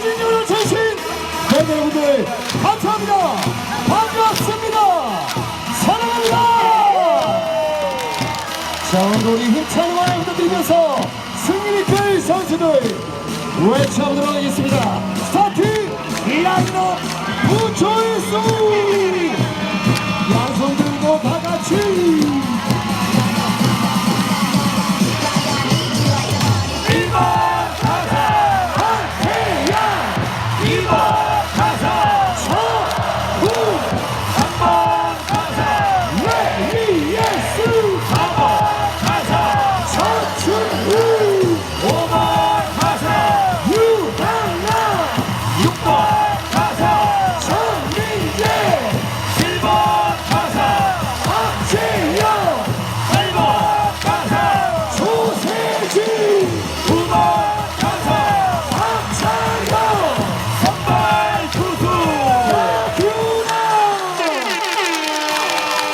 시청자 네, 네, 여러분들 감사합니다. 반갑습니다. 사랑합니다. 자, 오늘 우리 힘찬 응원을 부탁드리면서 승리를 선수들 외쳐보도록 하겠습니다. 스타트! 라이너 부조일수!